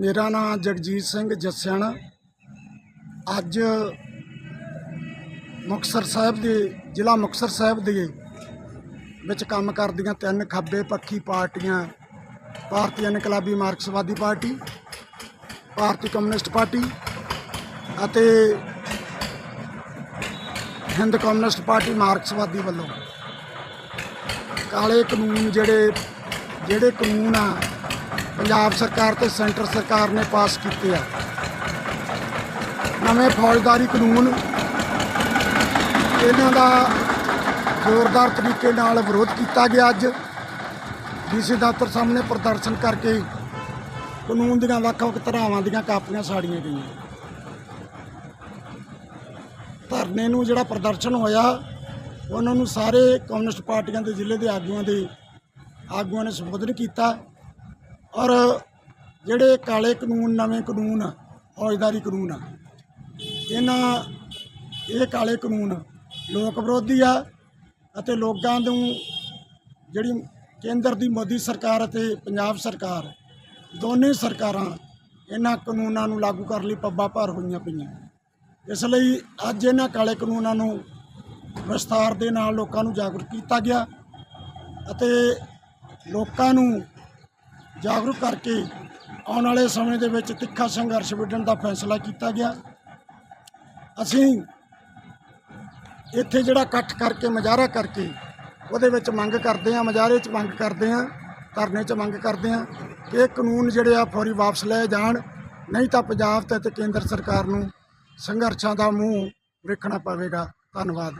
ਮੇਰਾ ਨਾਮ ਜਗਜੀਤ ਸਿੰਘ ਜੱਸਿਆਣਾ। ਅੱਜ ਮੁਕਤਸਰ ਸਾਹਿਬ ਦੇ, ਜ਼ਿਲ੍ਹਾ ਮੁਕਤਸਰ ਸਾਹਿਬ ਦੇ ਵਿੱਚ ਕੰਮ ਕਰਦੀਆਂ ਤਿੰਨ ਖੱਬੇ ਪੱਖੀ ਪਾਰਟੀਆਂ, ਭਾਰਤੀ ਇਨਕਲਾਬੀ ਮਾਰਕਸਵਾਦੀ ਪਾਰਟੀ, ਭਾਰਤੀ ਕਮਿਊਨਿਸਟ ਪਾਰਟੀ ਅਤੇ ਹਿੰਦ ਕਮਿਊਨਿਸਟ ਪਾਰਟੀ ਮਾਰਕਸਵਾਦੀ ਵੱਲੋਂ। ਕਾਲੇ ਕਾਨੂੰਨ ਜਿਹੜੇ ਜਿਹੜੇ ਕਾਨੂੰਨ ਆ ਪੰਜਾਬ ਸਰਕਾਰ ਤੇ ਸੈਂਟਰ ਸਰਕਾਰ ਨੇ ਪਾਸ ਕੀਤੇ ਆ। ਨਵੇਂ ਫੌਜਦਾਰੀ ਕਾਨੂੰਨ, ਇਹਨਾਂ ਦਾ ਜ਼ੋਰਦਾਰ ਤਰੀਕੇ ਨਾਲ ਵਿਰੋਧ ਕੀਤਾ ਗਿਆ ਅੱਜ। ਡੀਸੀ ਦਫ਼ਤਰ ਸਾਹਮਣੇ ਪ੍ਰਦਰਸ਼ਨ ਕਰਕੇ ਕਾਨੂੰਨ ਦੀਆਂ ਵੱਖ-ਵੱਖ ਧਾਰਾਵਾਂ ਦੀਆਂ ਕਾਪੀਆਂ ਸਾੜੀਆਂ ਗਈਆਂ। ਧਰਨੇ ਨੂੰ ਜਿਹੜਾ ਪ੍ਰਦਰਸ਼ਨ ਹੋਇਆ, ਉਹਨਾਂ ਨੂੰ ਸਾਰੇ ਕਮਿਊਨਿਸਟ ਪਾਰਟੀਆਂ ਦੇ ਜ਼ਿਲ੍ਹੇ ਦੇ ਆਗੂਆਂ ਦੇ ਆਗੂਆਂ ਨੇ ਸੰਬੋਧਨ ਕੀਤਾ। ਔਰ ਜਿਹੜੇ ਕਾਲੇ ਕਾਨੂੰਨ, ਨਵੇਂ ਕਾਨੂੰਨ, ਫੌਜਦਾਰੀ ਕਾਨੂੰਨ ਆ, ਇਹਨਾਂ, ਇਹ ਕਾਲੇ ਕਾਨੂੰਨ ਲੋਕ ਵਿਰੋਧੀ ਆ ਅਤੇ ਲੋਕਾਂ ਨੂੰ ਜਿਹੜੀ ਕੇਂਦਰ ਦੀ ਮੋਦੀ ਸਰਕਾਰ ਅਤੇ ਪੰਜਾਬ ਸਰਕਾਰ, ਦੋਨੇ ਸਰਕਾਰਾਂ ਇਹਨਾਂ ਕਾਨੂੰਨਾਂ ਨੂੰ ਲਾਗੂ ਕਰਨ ਲਈ ਪੱਬਾਂ ਭਾਰ ਹੋਈਆਂ ਪਈਆਂ। ਇਸ ਲਈ ਅੱਜ ਇਹਨਾਂ ਕਾਲੇ ਕਾਨੂੰਨਾਂ ਨੂੰ ਵਿਸਥਾਰ ਦੇ ਨਾਲ ਲੋਕਾਂ ਨੂੰ ਜਾਗਰੂਕ ਕੀਤਾ ਗਿਆ ਅਤੇ ਲੋਕਾਂ ਨੂੰ ਜਾਗਰੂਕ ਕਰਕੇ ਆਉਣ ਵਾਲੇ ਸਮੇਂ ਦੇ ਵਿੱਚ ਤਿੱਖਾ ਸੰਘਰਸ਼ ਵਿੱਢਣ ਦਾ ਫੈਸਲਾ ਕੀਤਾ ਗਿਆ। ਅਸੀਂ ਇੱਥੇ ਜਿਹੜਾ ਇਕੱਠ ਕਰਕੇ, ਮੁਜ਼ਾਹਰਾ ਕਰਕੇ ਉਹਦੇ ਵਿੱਚ ਮੰਗ ਕਰਦੇ ਹਾਂ, ਮੁਜ਼ਾਹਰੇ 'ਚ ਮੰਗ ਕਰਦੇ ਹਾਂ, ਧਰਨੇ 'ਚ ਮੰਗ ਕਰਦੇ ਹਾਂ ਕਿ ਇਹ ਕਾਨੂੰਨ ਜਿਹੜੇ ਆ ਫੌਰੀ ਵਾਪਸ ਲਏ ਜਾਣ। ਨਹੀਂ ਤਾਂ ਪੰਜਾਬ ਤੇ ਤੇ ਕੇਂਦਰ ਸਰਕਾਰ ਨੂੰ ਸੰਘਰਸ਼ਾਂ ਦਾ ਮੂੰਹ ਵੇਖਣਾ ਪਵੇਗਾ। ਧੰਨਵਾਦ।